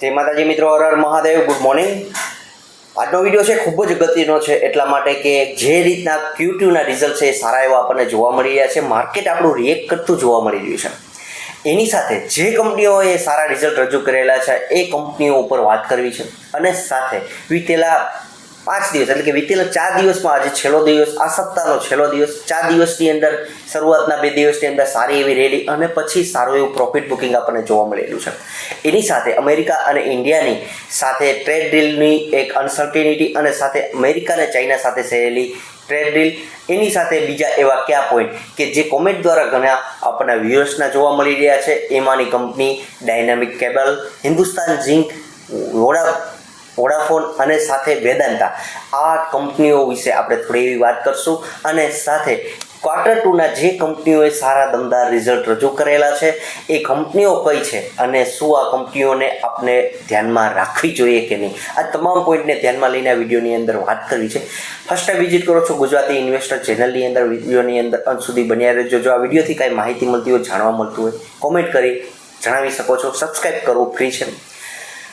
જય માતાજી મિત્રો, હર હર મહાદેવ ગુડ મોર્નિંગ આજનો વીડિયો છે ખૂબ જ ગતિનો છે, એટલા માટે કે જે રીતના ક્યુટ્યુના રિઝલ્ટ છે એ સારા એવા આપણને જોવા મળી રહ્યા છે. માર્કેટ આપણું રિએક્ટ કરતું જોવા મળી રહ્યું છે. એની સાથે જે કંપનીઓએ સારા રિઝલ્ટ રજૂ કરેલા છે, એ કંપનીઓ ઉપર વાત કરવી છે. અને સાથે વીતેલા પાંચ દિવસ, એટલે કે વીતેલા ચાર દિવસમાં આજે છેલ્લો દિવસ, આ સપ્તાહનો છેલ્લો દિવસ, ચાર દિવસની અંદર, શરૂઆતના બે દિવસની અંદર સારી એવી રેલી અને પછી સારું એવું પ્રોફિટ બુકિંગ આપણને જોવા મળેલું છે. એની સાથે અમેરિકા અને ઇન્ડિયાની સાથે ટ્રેડ ડીલની એક અનસર્ટિનિટી અને સાથે અમેરિકા અને ચાઇના સાથે થયેલી ટ્રેડ ડીલ એની સાથે બીજા એવા કયા પોઈન્ટ કે જે કોમેન્ટ દ્વારા ઘણા આપણા વ્યૂઅર્સના જોવા મળી રહ્યા છે. એમાંની company dynamic cable Hindustan Zinc વોડા Vodafone અને સાથે વેદાંતા. આ કંપનીઓ વિશે આપણે થોડી એવી વાત કરશું અને સાથે ક્વાર્ટર ટુના જે કંપનીઓએ સારા દમદાર રિઝલ્ટ રજૂ કરેલા છે, એ કંપનીઓ કઈ છે અને શું આ કંપનીઓને આપણે ધ્યાનમાં રાખવી જોઈએ કે નહીં? આ તમામ પોઈન્ટને ધ્યાનમાં લઈને આ વિડીયોની અંદર વાત કરવી છે. ફર્સ્ટ ટાઈમ વિઝિટ કરો છો ગુજરાતી ઇન્વેસ્ટર ચેનલની અંદર, વિડીયોની અંદર અંત સુધી બન્યા રહેજો. જો આ વિડીયોથી કાંઈ માહિતી મળતી હોય, જાણવા મળતું હોય કોમેન્ટ કરી જણાવી શકો છો. સબસ્ક્રાઈબ કરવું ફ્રી છે.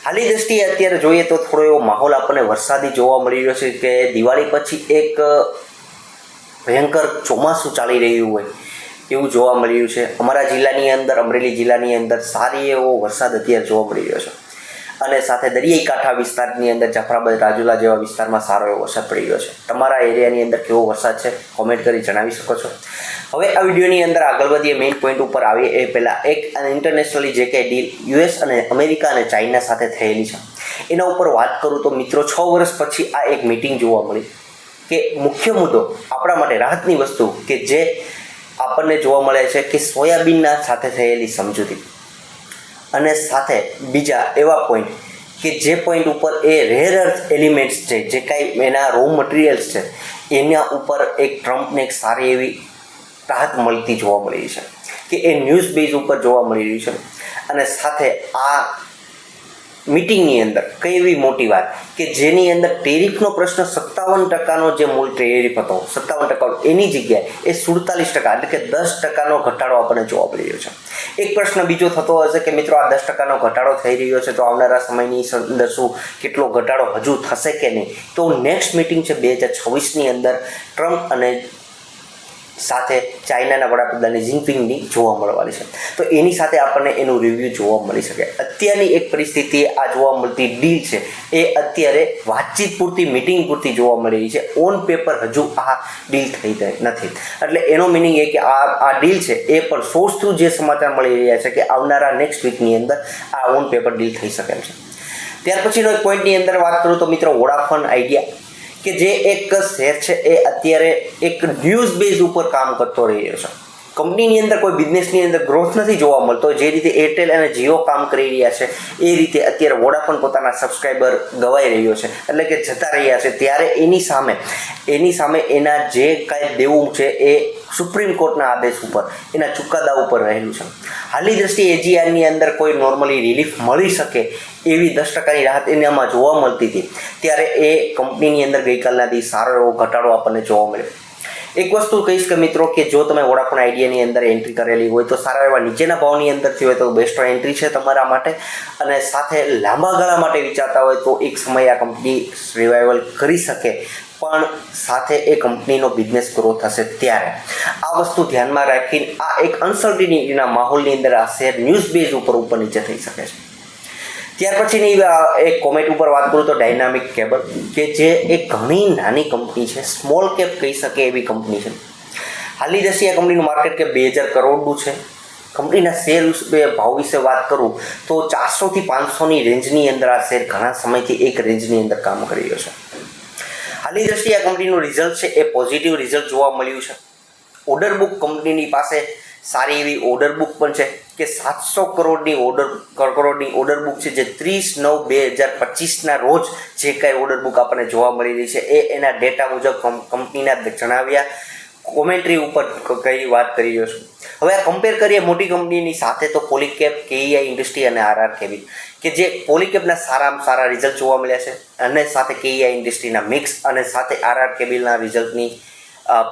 હાલની દ્રષ્ટિએ અત્યારે જોઈએ તો થોડો એવો માહોલ આપણને વરસાદી જોવા મળી રહ્યો છે કે દિવાળી પછી એક ભયંકર ચોમાસું ચાલી રહ્યું હોય એવું જોવા મળી રહ્યું છે. અમારા જિલ્લાની અંદર, અમરેલી જિલ્લાની અંદર સારી એવો વરસાદ અત્યારે જોવા મળી રહ્યો છે. અને સાથે દરિયાઈ કાંઠા વિસ્તારની અંદર જાફરાબાદ રાજુલા જેવા વિસ્તારમાં સારો એવો વરસાદ પડી રહ્યો છે. તમારા એરિયાની અંદર કેવો વરસાદ છે કોમેન્ટ કરી જણાવી શકો છો. હવે આ વિડીયોની અંદર આગળ વધીએ. મેઇન પોઈન્ટ ઉપર આવીએ. એ પહેલાં એક ઇન્ટરનેશનલી જે કંઈ ડીલ યુએસ અને અમેરિકા અને ચાઇના સાથે થયેલી છે. એના ઉપર વાત કરું તો મિત્રો છ વર્ષ પછી આ એક મિટિંગ જોવા મળી કે મુખ્ય મુદ્દો આપણા માટે રાહતની વસ્તુ કે જે આપણને જોવા મળે છે કે સોયાબીનના સાથે થયેલી સમજૂતી. અને સાથે બીજા એવા પોઈન્ટ કે જે પોઈન્ટ ઉપર એ રેર અર્થ એલિમેન્ટ્સ છે, જે કાંઈ એના રો મટીરિયલ્સ છે, એના ઉપર એક ટ્રમ્પને એક સારી એવી રાહત મળતી જોવા મળી છે. કે એ ન્યૂઝ બેઝ ઉપર જોવા મળી રહ્યું છે. અને સાથે આ મિટિંગની અંદર કઈ એવી મોટી વાત કે જેની અંદર ટેરિફનો પ્રશ્ન સત્તાવન ટકાનો જે મૂળ ટેરિફ હતો, સત્તાવન ટકા એની જગ્યાએ એ સુડતાલીસ ટકા એટલે કે દસ ટકાનો ઘટાડો આપણને જોવા મળી રહ્યો છે. એક પ્રશ્ન બીજો થતો હશે કે મિત્રો આ દસ ટકાનો ઘટાડો થઈ રહ્યો છે, તો આવનારા સમયની અંદર શું કેટલો ઘટાડો હજુ થશે કે નહીં? તો નેક્સ્ટ મિટિંગ છે બે હજાર છવ્વીસની અંદર ટ્રમ્પ અને સાથે ચાઇનાના વડાપ્રધાનની જિનપિંગની જોવા મળવાની છે. તો એની સાથે આપણને એનું રિવ્યૂ જોવા મળી શકે. અત્યારની એક પરિસ્થિતિ આ જોવા મળતી ડીલ છે. એ અત્યારે વાતચીત પૂરતી મિટિંગ પૂરતી જોવા મળી રહી છે. ઓન પેપર હજુ આ ડીલ થઈ નથી. એટલે એનો મિનિંગ એ કે આ આ ડીલ છે એ પણ સોર્સ થ્રુ જે સમાચાર મળી રહ્યા છે કે આવનારા નેક્સ્ટ વીકની અંદર આ ઓન પેપર ડીલ થઈ શકે છે. ત્યાર પછીનો એક પોઈન્ટની અંદર વાત કરું તો મિત્રો વોડાફોન આઈડિયા. કે જે એક શેર છે એ અત્યારે એક ન્યૂઝ બેઝ ઉપર કામ કરતો રહ્યો છે. કંપનીની અંદર કોઈ બિઝનેસની અંદર ગ્રોથ નથી જોવા મળતો. જે રીતે એરટેલ અને જીઓ કામ કરી રહ્યા છે, એ રીતે અત્યારે વોડાફોન પોતાના સબસ્ક્રાઈબર ગવાઈ રહ્યો છે. એટલે કે જતા રહ્યા છે. ત્યારે એની સામે એની સામે એના જે કાંઈ દેવું છે એ સુપ્રીમ કોર્ટના આદેશ ઉપર, એના ચુકાદા ઉપર રહેલું છે. હાલની દ્રષ્ટિએ એજીઆરની અંદર કોઈ નોર્મલી રિલીફ મળી શકે એવી દસ ટકાની રાહત એને આમાં જોવા મળતી હતી. ત્યારે એ કંપનીની અંદર ગઈકાલના દિવસ સારો એવો ઘટાડો આપણને જોવા મળ્યો. એક વસ્તુ કહીશ કે મિત્રો કે જો તમે વોડાફોન આઈડિયાની અંદર એન્ટ્રી કરેલી હોય તો સારા એવા નીચેના ભાવની અંદરથી હોય તો બેસ્ટ એન્ટ્રી છે તમારા માટે. અને સાથે લાંબા ગાળા માટે વિચારતા હોય તો એક સમય આ કંપની રિવાઇવલ કરી શકે. પણ સાથે એ કંપનીનો બિઝનેસ ગ્રો થશે ત્યારે. આ વસ્તુ ધ્યાનમાં રાખીને આ એક અનસર્ટિનિટીના માહોલની અંદર આ શેર ન્યૂઝ બેઝ ઉપર ઉપર નીચે થઈ શકે છે. ત્યાર પછીની એક કોમેટ ઉપર વાત કરું તો ડાયનામિક કેબલ કે જે એક ઘણી નાની કંપની છે સ્મોલ કેપ કહી શકે એવી કંપની છે. હાલની દ્રષ્ટિએ આ કંપનીનું માર્કેટ કેપ બે હજાર કરોડનું છે. કંપનીના શેર ભાવ વિશે વાત કરું તો ચારસોથી પાંચસોની રેન્જની અંદર આ શેર ઘણા સમયથી એક રેન્જની અંદર કામ કરી રહ્યો છે. હાલની દ્રષ્ટિએ આ કંપનીનું રિઝલ્ટ છે, એ પોઝિટિવ રિઝલ્ટ જોવા મળ્યું છે. ઓર્ડર બુક કંપનીની પાસે સારી એવી ઓર્ડર બુક પણ છે. કે સાતસો કરોડની ઓર્ડર કરોડની ઓર્ડર બુક છે, જે ત્રીસ નવ બે હજાર પચીસના રોજ જે કાંઈ ઓર્ડર બુક આપણને જોવા મળી રહી છે, એ એના ડેટા મુજબ કંપનીના જણાવ્યા. કોમેન્ટ્રી ઉપર કઈ વાત કરી રહ્યો છું. હવે આ કમ્પેર કરીએ મોટી કંપનીની સાથે તો પોલીકેપ કેઈઆઈ ઇન્ડસ્ટ્રી અને આરઆર કેબિન કે જે પોલીકેપના સારામાં સારા રિઝલ્ટ જોવા મળ્યા છે, અને સાથે કેઈઆઈ ઇન્ડસ્ટ્રીના મિક્સ અને સાથે આરઆર કેબિલના રિઝલ્ટની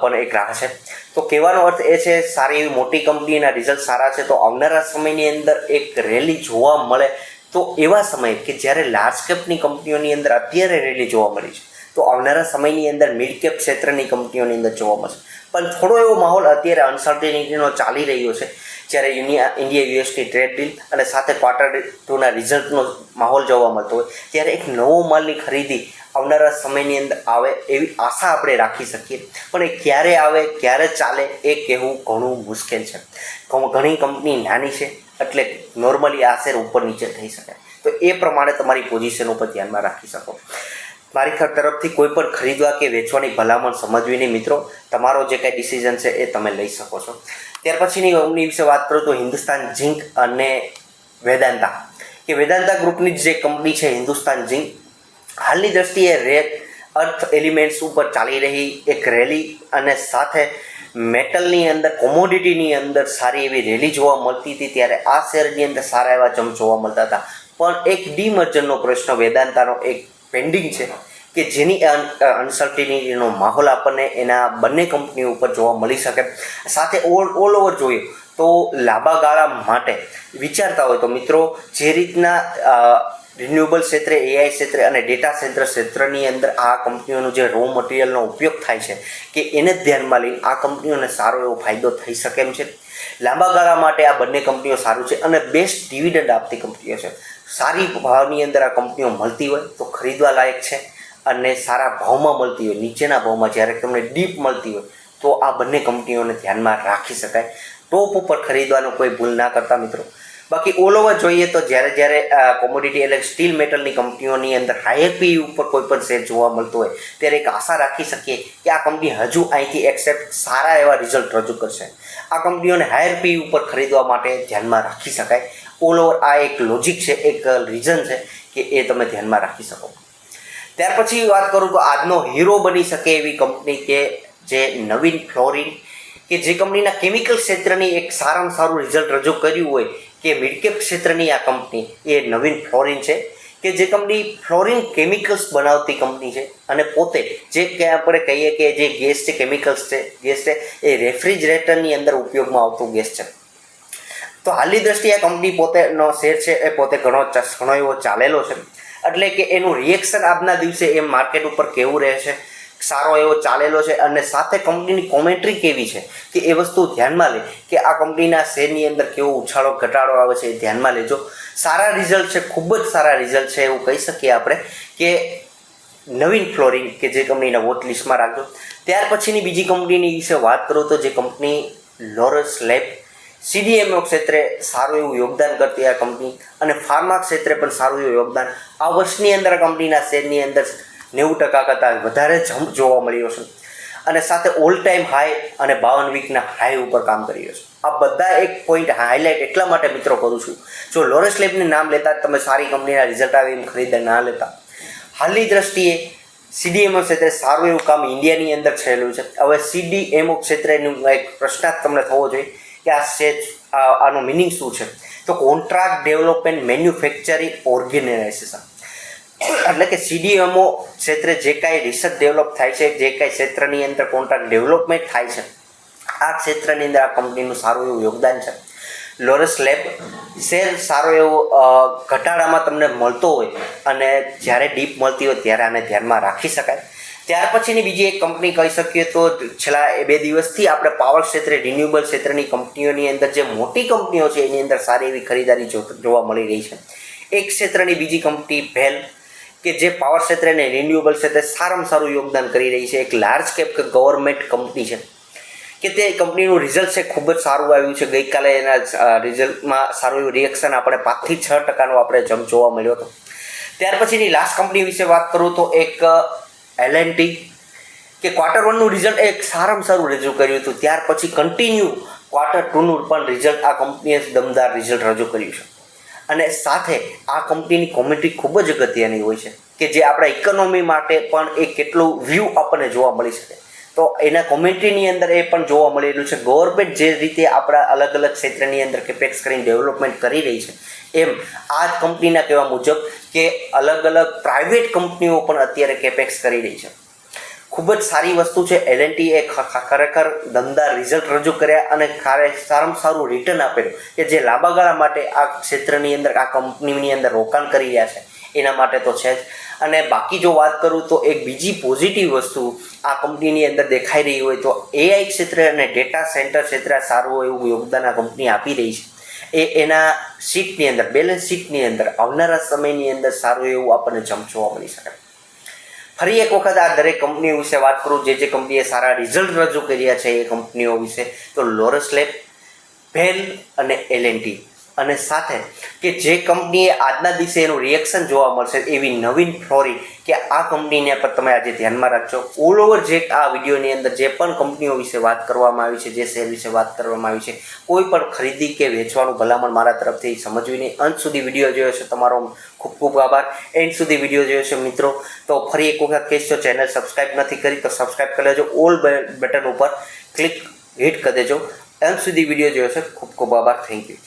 પણ એક રાહ છે. તો કહેવાનો અર્થ એ છે, સારી એવી મોટી કંપનીના રિઝલ્ટ સારા છે, તો આવનારા સમયની અંદર એક રેલી જોવા મળે. તો એવા સમયે કે જ્યારે લાર્જ કેપની કંપનીઓની અંદર અત્યારે રેલી જોવા મળી છે, તો આવનારા સમયની અંદર મિડ કેપ ક્ષેત્રની કંપનીઓની અંદર જોવા મળશે. પણ થોડો એવો માહોલ અત્યારે અનસર્ટેનિટીનો ચાલી રહ્યો છે, જ્યારે યુનિયા ઇન્ડિયા યુએસની ટ્રેડ ડીલ અને સાથે ક્વાર્ટર ટુના રિઝલ્ટનો માહોલ જોવા મળતો હોય, ત્યારે એક નવો માલની ખરીદી આવનારા સમયની અંદર આવે એવી આશા આપણે રાખી શકીએ. પણ એ ક્યારે આવે, ક્યારે ચાલે એ કહેવું ઘણું મુશ્કેલ છે. ઘણી કંપની નાની છે, એટલે નોર્મલી આ શેર ઉપર નીચે થઈ શકે. તો એ પ્રમાણે તમારી પોઝિશન ઉપર ધ્યાનમાં રાખી શકો. મારી તરફથી કોઈ પણ ખરીદવા કે વેચવાની ભલામણ સમજવી નહીં મિત્રો, તમારો જે કાંઈ ડિસિઝન છે એ તમે લઈ શકો છો. ત્યાર પછીની કંપની વિશે વાત કરું તો હિન્દુસ્તાન ઝિંક અને વેદાંતા. કે વેદાંતા ગ્રુપની જે કંપની છે, હિન્દુસ્તાન ઝિંક હાલની દ્રષ્ટિએ રેત અર્થ એલિમેન્ટ્સ ઉપર ચાલી રહી એક રેલી અને સાથે મેટલની અંદર, કોમોડિટીની અંદર સારી એવી રેલી જોવા મળતી હતી. ત્યારે આ શેરની અંદર સારા એવા જમ જોવા મળતા હતા. પણ એક ડીમર્જનનો પ્રશ્ન વેદાંતાનો એક પેન્ડિંગ છે કે જેની અનસર્ટિનિટીનો માહોલ આપણને એના બંને કંપનીઓ ઉપર જોવા મળી શકે. સાથે ઓલ ઓલ ઓવર જોઈએ તો લાંબા ગાળા માટે વિચારતા હોય તો મિત્રો, જે રીતના રિન્યુએબલ ક્ષેત્રે એઆઈ ક્ષેત્રે અને ડેટા સેન્ટર ક્ષેત્રની અંદર આ કંપનીઓનો જે રો મટીરિયલનો ઉપયોગ થાય છે કે એને ધ્યાનમાં લઈને આ કંપનીઓને સારો એવો ફાયદો થઈ શકે એમ છે. લાંબા ગાળા માટે આ બંને કંપનીઓ સારું છે અને બેસ્ટ ડિવિડન્ડ આપતી કંપનીઓ છે. સારી ભાવની અંદર આ કંપનીઓ મળતી હોય તો ખરીદવા લાયક છે અને સારા ભાવમાં મળતી હોય, નીચેના ભાવમાં જ્યારે તમને ડીપ મળતી હોય તો આ બંને કંપનીઓને ધ્યાનમાં રાખી શકાય. ટોપ ઉપર ખરીદવાનો કોઈ ભૂલ ના કરતા મિત્રો. બાકી ઓલ ઓવર જોઈએ તો જ્યારે જ્યારે કોમોડિટી એટલે સ્ટીલ મેટલની કંપનીઓની અંદર હાઈએપી ઉપર કોઈ પણ શેર જોવા મળતો હોય, ત્યારે એક આશા રાખી શકીએ કે આ કંપની હજુ અહીંથી એક્સેપ્ટ સારા એવા રિઝલ્ટ રજૂ કરશે. આ કંપનીઓને હાયર ઉપર ખરીદવા માટે ધ્યાનમાં રાખી શકાય. ઓલ ઓવર આ એક લોજિક છે, એક રીઝન છે કે એ તમે ધ્યાનમાં રાખી શકો. ત્યાર પછી વાત કરું તો આજનો હીરો બની શકે એવી કંપની કે જે નવીન ફ્લોરિન, કે જે કંપનીના કેમિકલ ક્ષેત્રની એક સારામાં સારું રિઝલ્ટ રજૂ કર્યું હોય કે મિડકેપ ક્ષેત્રની આ કંપની એ નવીન ફ્લોરિન છે કે જે કંપની ફ્લોરિન કેમિકલ્સ બનાવતી કંપની છે અને પોતે જે કે આપણે કહીએ કે જે ગેસ છે, કેમિકલ્સ છે, ગેસ છે, એ રેફ્રિજરેટરની અંદર ઉપયોગમાં આવતું ગેસ છે. તો હાલની દ્રષ્ટિએ આ કંપની પોતેનો શેર છે, એ પોતે ઘણો ઘણો એવો ચાલેલો છે. એટલે કે એનું રિએક્શન આજના દિવસે એ માર્કેટ ઉપર કેવું રહે છે સારો એવો ચાલેલો છે અને સાથે કંપનીની કોમેન્ટ્રી કેવી છે કે એ વસ્તુ ધ્યાનમાં લે કે આ કંપનીના શેરની અંદર કેવો ઉછાળો, ઘટાડો આવે છે એ ધ્યાનમાં લેજો. સારા રિઝલ્ટ છે, ખૂબ જ સારા રિઝલ્ટ છે એવું કહી શકીએ આપણે કે નવીન ફ્લોરિંગ કે જે કંપનીના વોટ લિસ્ટમાં રાખજો. ત્યાર પછીની બીજી કંપનીની વિશે વાત કરું તો જે કંપની લોરસ લેબ સીડીએમઓ ક્ષેત્રે સારું એવું યોગદાન કરતી આ કંપની અને ફાર્મા ક્ષેત્રે પણ સારું એવું યોગદાન. આ વર્ષની અંદર કંપનીના શેરની અંદર નેવું ટકા કરતાં વધારે જમ્પ જોવા મળ્યો છે. અને સાથે ઓલ ટાઈમ હાઈ અને બાવન વીકના હાઈ ઉપર કામ કરી રહ્યો છે. આ બધા એક પોઈન્ટ હાઇલાઇટ એટલા માટે મિત્રો કરું છું. જો લોરસ લેબનું નામ લેતા તમે સારી કંપનીના રિઝલ્ટ આવે એમ ખરીદા ના લેતા. હાલની દ્રષ્ટિએ સીડીએમઓ ક્ષેત્રે સારું એવું કામ ઇન્ડિયાની અંદર થયેલું છે. હવે સીડીએમઓ ક્ષેત્રેનું એક પ્રશ્નાર્થ તમને થવો જોઈએ કે આ સેચ આનું મિનિંગ શું છે? તો કોન્ટ્રાક્ટ ડેવલપમેન્ટ મેન્યુફેક્ચરિંગ ઓર્ગેનાઇઝેશન એટલે કે સીડીએમઓ ક્ષેત્રે જે કાંઈ રિસર્ચ ડેવલપ થાય છે, જે કાંઈ ક્ષેત્રની અંદર કોન્ટ્રાક્ટ ડેવલપમેન્ટ થાય છે, આ ક્ષેત્રની અંદર આ કંપનીનું સારું એવું યોગદાન છે. લોરસ લેબ શેર સારો એવો ઘટાડામાં તમને મળતો હોય અને જ્યારે ડીપ મળતી હોય ત્યારે આને ધ્યાનમાં રાખી શકાય. ત્યાર પછીની બીજી એક કંપની કહી શકીએ તો છેલ્લા બે દિવસથી આપણે પાવર ક્ષેત્રે રિન્યુએબલ ક્ષેત્રની કંપનીઓની અંદર જે મોટી કંપનીઓ છે, એની અંદર સારી એવી ખરીદારી જોવા મળી રહી છે. એક ક્ષેત્રની બીજી કંપની ભેલ કે જે પાવર ક્ષેત્રે અને રિન્યુએબલ ક્ષેત્રે સારામાં સારું યોગદાન કરી રહી છે, એક લાર્જ કેપ ગવર્મેન્ટ કંપની છે. કે તે કંપનીનું રિઝલ્ટ છે, ખૂબ જ સારું આવ્યું છે. ગઈકાલે એના રિઝલ્ટમાં સારું એવું રિએક્શન આપણે પાંચથી છ ટકાનો આપણે જમ જોવા મળ્યો હતો. ત્યાર પછીની લાસ્ટ કંપની વિશે વાત કરું તો એક એલ કે ક્વાર્ટર વનનું રિઝલ્ટ એક સારામાં સારું રજૂ કર્યું હતું. ત્યાર પછી કન્ટિન્યુ ક્વાર્ટર ટુનું પણ રિઝલ્ટ આ કંપનીએ દમદાર રિઝલ્ટ રજૂ કર્યું છે. અને સાથે આ કંપનીની કોમેન્ટ્રી ખૂબ જ અગત્યની હોય છે કે જે આપણા ઇકોનોમી માટે પણ એ કેટલું વ્યૂ આપણને જોવા મળી શકે. તો એના કોમેન્ટ્રીની અંદર એ પણ જોવા મળેલું છે ગવર્મેન્ટ જે રીતે આપણા અલગ અલગ ક્ષેત્રની અંદર કેપેક્સ કરીને ડેવલપમેન્ટ કરી રહી છે, એમ આ કંપનીના કહેવા મુજબ કે અલગ અલગ પ્રાઇવેટ કંપનીઓ પણ અત્યારે કેપેક્સ કરી રહી છે. ખૂબ જ સારી વસ્તુ છે. એલએનટી એ ખરેખર દમદાર રિઝલ્ટ રજૂ કર્યા અને સારામાં સારું રિટર્ન આપેલું કે જે લાંબા ગાળા માટે આ ક્ષેત્રની અંદર, આ કંપનીની અંદર રોકાણ કરી રહ્યા છે. એના માટે તો છે જ. અને બાકી જો વાત કરું તો એક બીજી પોઝિટિવ વસ્તુ આ કંપનીની અંદર દેખાઈ રહી હોય તો એઆઈ ક્ષેત્રે અને ડેટા સેન્ટર ક્ષેત્રે સારું એવું યોગદાન આ કંપની આપી રહી છે. એ, એના શીટની અંદર બેલેન્સ શીટની અંદર આવનારા સમયની અંદર સારું એવું આપણને જોવા મળી શકે. ફરી એક વખત આ દરેક કંપનીઓ વિશે વાત કરું, જે જે કંપનીએ સારા રિઝલ્ટ રજૂ કર્યા છે એ કંપનીઓ વિશે, તો લોરસ લેબ ભેલ અને એલએનટી અને સાથે કે જે કંપનીએ આજના દિવસે એનું રિએક્શન જોવા મળશે, એવી નવીન ફ્લોરી કે આ કંપનીને પર તમે આજે ધ્યાનમાં રાખજો. ઓલ ઓવર જે આ વિડીયોની અંદર જે પણ કંપનીઓ વિશે વાત કરવામાં આવી છે, જે શેર વિશે વાત કરવામાં આવી છે, કોઈ પણ ખરીદી કે વેચવાનું ભલામણ મારા તરફથી સમજવીને અંત સુધી વીડિયો જોયો છે તમારો ખૂબ ખૂબ આભાર. એન્ડ સુધી વીડિયો જોયો છે મિત્રો, તો ફરી એક વખત કહીશ ચેનલ સબસ્ક્રાઈબ નથી કરી, તો સબસ્ક્રાઈબ કરી લેજો. ઓલ બટન ઉપર ક્લિક હિટ કરી દેજો. અંત સુધી વીડિયો જોયો છે. ખૂબ ખૂબ આભાર. Thank you